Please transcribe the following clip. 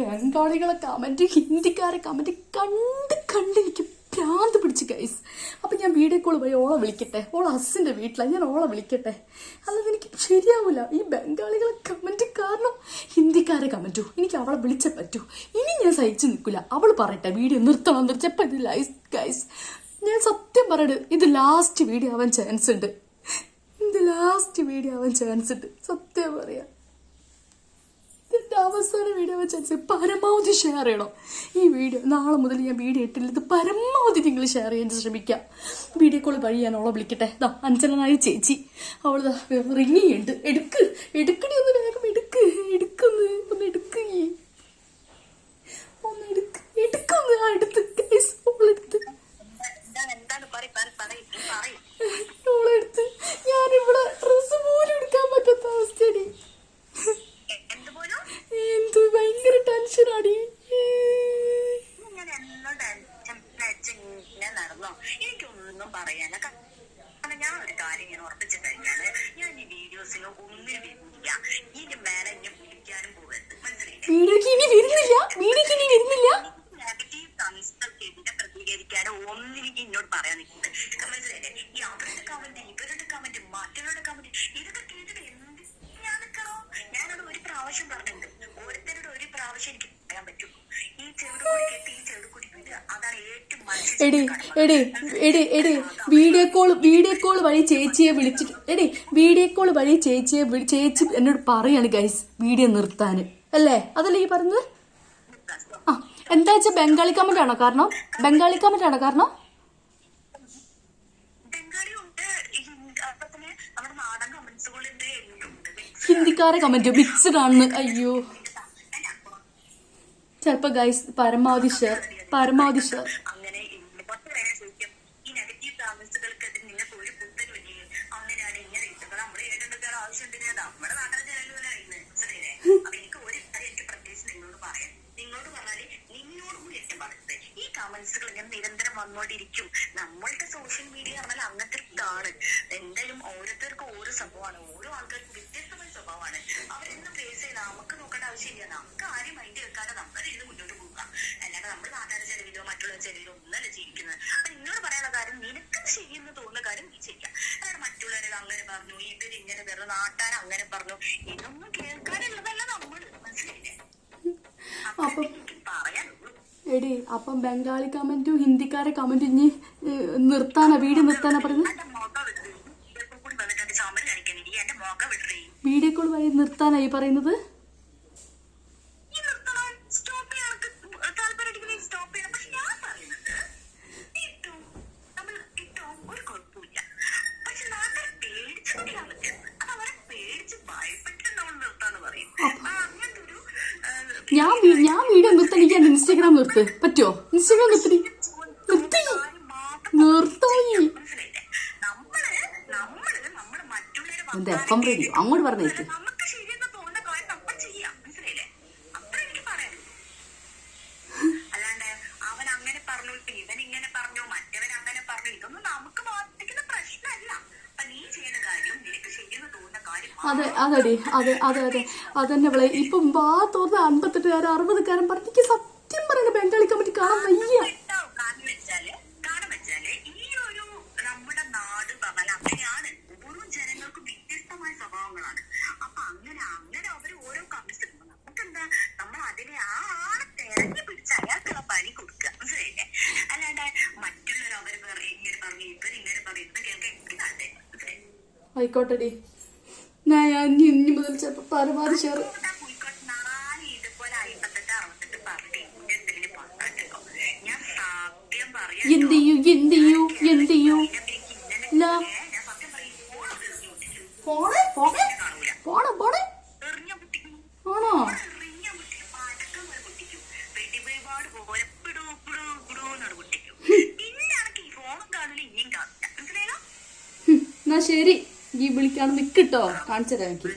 ബംഗാളികളെ comment ഹിന്ദിക്കാരെ comment കണ്ട് കണ്ട് ഭ്രാന്ത് പിടിച്ച് ഗൈസ് അപ്പം ഞാൻ വീഡിയോ കോൾ പോയി ഓളെ വിളിക്കട്ടെ. ഓളെ അസിന്റെ വീട്ടിലാണ് ഞാൻ ഓളെ വിളിക്കട്ടെ. അല്ലാതെ എനിക്ക് ശരിയാവില്ല ഈ ബംഗാളികളെ കമന്റ് കാരണം ഹിന്ദിക്കാരെ കമന്റു എനിക്ക് അവളെ വിളിച്ചേ പറ്റൂ. ഇനി ഞാൻ സഹിച്ചു നിൽക്കില്ല അവൾ പറയട്ടെ. വീഡിയോ നിർത്തണം നിർത്തിയപ്പോൾ ഇത് ലൈസ് ഗൈസ് ഞാൻ സത്യം പറയട് ഇത് ലാസ്റ്റ് വീഡിയോ ആവാൻ ചാൻസ് ഉണ്ട്. ഇത് ലാസ്റ്റ് വീഡിയോ ആവാൻ ചാൻസ് ഉണ്ട്. സത്യം പറയാം. അവസാന വീഡിയോ വെച്ചാൽ പരമാവധി ഷെയർ ചെയ്യണം. ഈ വീഡിയോ നാളെ മുതൽ ഞാൻ വീഡിയോ ഇട്ടില്ല ഇത് പരമാവധി നിങ്ങൾ ഷെയർ ചെയ്യാൻ ശ്രമിക്കാം വീഡിയോ കോൾ വഴി ഞാൻ അവളെ വിളിക്കട്ടെ. ദാ അഞ്ചലനായ ചേച്ചി. അവൾ റിങ് ചെയ്യുന്നുണ്ട്. എടുക്ക് എടുക്കണി ഒന്ന് വേഗം എടുക്ക് എടുക്കൊന്ന് ഒന്ന് എടുക്ക് നീ. ഒന്ന് എടുക്ക് എടുക്കൊന്ന് ആ എടുത്ത് ഗൈസ് അവളെടുത്ത് എന്താണ് എന്താണ് പറ പറ പറയ് നീ പറയ് അവളെടുത്ത് ഞാനിവിടെ ഡ്രസ്സ് പോലും എടുക്കാൻ പറ്റാത്ത അവസ്ഥയടി എ- എന്തുപോലും എന്ത് ഭയങ്കര ടെൻഷനാടി ഞാൻ എന്നും ടെൻഷൻ അടിച്ച് ഇങ്ങനെ നടന്നോ കാരണം ഞാൻ ഒരു കാര്യം ഞാൻ ഉറപ്പിച്ചു കഴിഞ്ഞാൽ ഞാൻ ഈ വീഡിയോസിന് ഒന്നിനും വരുന്നില്ല. ഇനി മേലെ എന്നെ വിളിക്കാനും പോകരുത്. മനസ്സിലായില്ലേ? നെഗറ്റീവ് കമന്റ്സ്ക്കെതിരെ പ്രതികരിക്കാനും ഒന്നിനും എന്നോട് പറയാൻ നിൽക്കുന്നത് മനസ്സിലായില്ലേ? ഈ അവരുടെ കമന്റ് ഇവരുടെ കമന്റ് മറ്റുള്ളവരുടെ കമന്റ് ഇതൊക്കെ കേട്ടിട്ട് എന്ത് ഞാൻ നിൽക്കണോ? ഞാനത് ഒരു പ്രാവശ്യം പറഞ്ഞിട്ടുണ്ട്. ഓരോരുത്തരുടെ ഒരു പ്രാവശ്യം എനിക്ക് പറയാൻ ഈ ഈ അതാണ് ഏറ്റവും എടി എടി എടി എടി വീഡിയോ കോൾ വീഡിയോ കോൾ വഴി ചേച്ചിയെ വിളിച്ചിട്ട് എടി വീഡിയോ കോൾ വഴി ചേച്ചിയെ ചേച്ചി എന്നോട് പറയാണ് ഗൈസ് വീഡിയോ നിർത്താന് അല്ലേ? അതല്ലേ ഈ പറഞ്ഞത്? ആ എന്താ വെച്ചാൽ ബംഗാളി കമന്റ് ആണോ കാരണം? ബംഗാളി കമന്റ് ആണോ കാരണം? ഹിന്ദിക്കാരെ കമന്റ് മിക്സ് കാണുന്നു തന്നെ നമ്മുടെ നാടൻ കമന്റ്സുകളുണ്ട് എല്ലാം ഉണ്ട് ഹിന്ദിക്കാരെ കമന്റ് മിക്സ്ഡ് ആണ് അയ്യോ എന്റെ അപ്പ ചിലപ്പോ ഗൈസ് പരമാവധി ഷെയർ പരമാവധി ഷെയർ അങ്ങനെ പറഞ്ഞാൽ നിന്നോടും ചോദിക്കും ഈ നിങ്ങൾക്ക് ഒരു നിരന്തരം അങ്ങനെയാണ് ചെലവിലോ ഒന്നല്ല ജീവിക്കുന്നത്. അപ്പൊ നിന്നോട് പറയാനുള്ള കാര്യം നിനക്ക് ശരിയെന്ന് തോന്നുന്ന കാര്യം നീ ചെയ്യാം അതായത് മറ്റുള്ളവരെ അങ്ങനെ പറഞ്ഞു ഇവർ ഇങ്ങനെ പറഞ്ഞു നാട്ടാർ അങ്ങനെ പറഞ്ഞു. ഇതൊന്നും കേൾക്കാനുള്ളതല്ല നമ്മൾ. മനസ്സിലായില്ലേ? അപ്പൊ എടി അപ്പം ബംഗാളി കമന്റും ഹിന്ദിക്കാരെ കമന്റും ഇനി നിർത്താനാ വീഡിയോ നിർത്താനാ പറഞ്ഞു വീഡിയോ കോൾ വഴി നിർത്താനായി പറയുന്നത് ഈ നിർത്തണം സ്റ്റോപ്പ് ചെയ്യാൻ താല്പര്യം സ്റ്റോപ്പ് ചെയ്യണം പക്ഷെ ഞാൻ പറയുന്നത് ഇട്ടോ നമ്മൾ ഇട്ടോ ഒരു കുഴപ്പമില്ല പക്ഷെ നാട്ടിൽ പേടിച്ചിട്ടാണ് നിൽക്കുന്നത് അത് അവരെ പേടിച്ച് ഭയപ്പെട്ടിട്ട് നമ്മൾ നിർത്താന്ന് പറയും ആ, അങ്ങനത്തെ ഒരു ആ, ഞാൻ ഞാൻ വീഡിയോ നിർത്തണിക്ക് എന്റെ ഇൻസ്റ്റാഗ്രാം നിർത്ത്. പറ്റുമോ ഇൻസ്റ്റാഗ്രാം നിർത്തി. നിർത്തി. നിർത്തായി. എന്താ എഫ് എം റേഡിയോ അങ്ങോട്ട് പറഞ്ഞേക്ക് നമുക്ക് ശരിയെന്ന് തോന്നുന്ന കാര്യം നമ്മൾ ചെയ്യാം മനസ്സിലായില്ലേ അത്ര എനിക്ക് പറയാം അല്ലാണ്ട് അവൻ അങ്ങനെ പറഞ്ഞു ഇപ്പൊ ഇവൻ ഇങ്ങനെ പറഞ്ഞു മറ്റവൻ അങ്ങനെ പറഞ്ഞു ഇതൊന്നും നമുക്ക് ബാധിക്കുന്ന പ്രശ്നമല്ല അപ്പൊ നീ ചെയ്യുന്ന കാര്യം നിനക്ക് ശരിയെന്ന് തോന്നുന്ന കാര്യം അതെ അതെടി അതെ അതെ അതെ. അതന്നെ വിളെ. ഇപ്പം വാ തോന്നുന്ന അൻപത്തെട്ടുകാരൻ അറുപതുകാരൻ പറഞ്ഞിക്ക് സത്യം പറയുന്നത് ബംഗാളി കമ്മിറ്റി കാണാൻ വയ്യ. പറഞ്ഞു എനിക്ക് ആയിക്കോട്ടെടി. ഞാൻ ഇനി മുതൽ പരമാവധി എന്ത് ചെയ്യൂ? എന്ത് ചെയ്യൂ? എന്ത് ചെയ്യൂ? പോണേ പോണേ പോണേ പോണേ ആണോ? എന്നാ ശരി. ഈ വിളിക്കാണ് നിക്കിട്ടോ കാണിച്ചു എനിക്ക്.